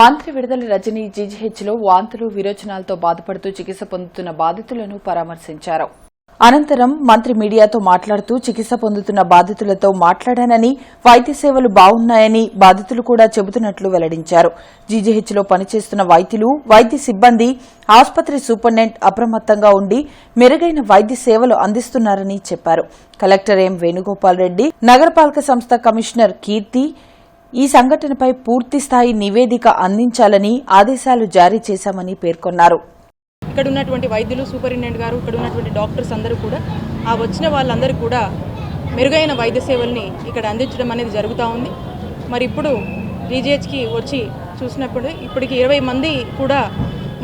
మంత్రి విడుదల రజని జీజీహెచ్లో వాంతులు విరోచనాలతో బాధపడుతూ చికిత్స పొందుతున్న బాధితులను పరామర్శించారు. అనంతరం మంత్రి మీడియాతో మాట్లాడుతూ చికిత్స పొందుతున్న బాధితులతో మాట్లాడానని వైద్య సేవలు బాగున్నాయని బాధితులు కూడా చెబుతున్నట్లు వెల్లడించారు. జీజీహెచ్లో పనిచేస్తున్న వైద్యులు వైద్య సిబ్బంది ఆసుపత్రి సూపరింటెండెంట్ అప్రమత్తంగా ఉండి మెరుగైన వైద్య సేవలు అందిస్తున్నారని చెప్పారు. కలెక్టర్ ఎం వేణుగోపాల్ రెడ్డి నగరపాలక సంస్థ కమిషనర్ కీర్తి ఈ సంఘటనపై పూర్తి స్థాయి నివేదిక అందించాలని ఆదేశాలు జారీ చేశామని పేర్కొన్నారు. ఇక్కడ ఉన్నటువంటి వైద్యులు సూపరింటెండెంట్ గారు ఇక్కడ ఉన్నటువంటి డాక్టర్స్ అందరూ కూడా ఆ వచ్చిన వాళ్ళందరూ కూడా మెరుగైన వైద్య సేవల్ని ఇక్కడ అందించడం అనేది జరుగుతూ ఉంది. మరి ఇప్పుడు డీజీహెచ్కి వచ్చి చూసినప్పుడు ఇప్పటికి ఇరవై మంది కూడా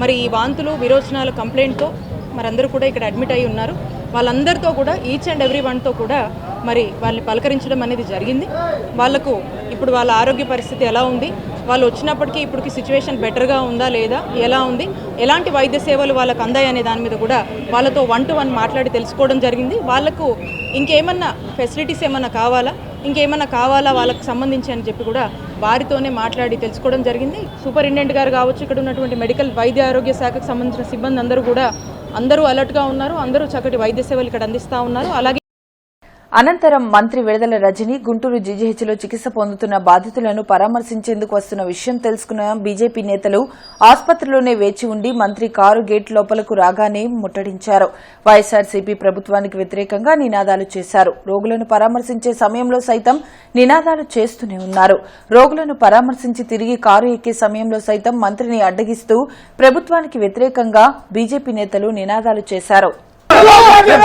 మరి ఈ వాంతులు విరోచనాల కంప్లైంట్తో మరి అందరూ కూడా ఇక్కడ అడ్మిట్ అయి ఉన్నారు. వాళ్ళందరితో కూడా ఈచ్ అండ్ ఎవ్రీ వన్తో కూడా మరి వాళ్ళని పలకరించడం అనేది జరిగింది. వాళ్ళకు ఇప్పుడు వాళ్ళ ఆరోగ్య పరిస్థితి ఎలా ఉంది? వాళ్ళు వచ్చినప్పటికీ ఇప్పటికి సిచ్యువేషన్ బెటర్గా ఉందా లేదా? ఎలా ఉంది? ఎలాంటి వైద్య సేవలు వాళ్ళకు అందాయి అనే దాని మీద కూడా వాళ్ళతో వన్ టు వన్ మాట్లాడి తెలుసుకోవడం జరిగింది. వాళ్ళకు ఇంకేమన్నా ఫెసిలిటీస్ ఏమన్నా కావాలా? ఇంకేమన్నా కావాలా వాళ్ళకి సంబంధించి అని చెప్పి కూడా వారితోనే మాట్లాడి తెలుసుకోవడం జరిగింది. సూపరింటెండెంట్ గారు కావచ్చు ఇక్కడ ఉన్నటువంటి మెడికల్ వైద్య ఆరోగ్య శాఖకు సంబంధించిన సిబ్బంది అందరూ కూడా అందరూ అలర్ట్గా ఉన్నారు. అందరూ చక్కటి వైద్య సేవలు ఇక్కడ అందిస్తూ ఉన్నారు. అలాగే అనంతరం మంత్రి విడుదల రజని గుంటూరు జీజీహెచ్లో చికిత్స పొందుతున్న బాధితులను పరామర్శించేందుకు వస్తున్న విషయం తెలుసుకున్న. బీజేపీ నేతలు ఆసుపత్రిలోనే వేచి ఉండి మంత్రి కారు గేట్ లోపలకు రాగానే ముట్టడించారు. వైఎస్సార్సీపీ ప్రభుత్వానికి వ్యతిరేకంగా నినాదాలు చేశారు. రోగులను పరామర్శించే సమయంలో సైతం నినాదాలు చేస్తూనే ఉన్నారు. రోగులను పరామర్శించి తిరిగి కారు ఎక్కే సమయంలో సైతం మంత్రిని అడ్డగిస్తూ ప్రభుత్వానికి వ్యతిరేకంగా బీజేపీ నేతలు నినాదాలు చేశారు. సభ్యత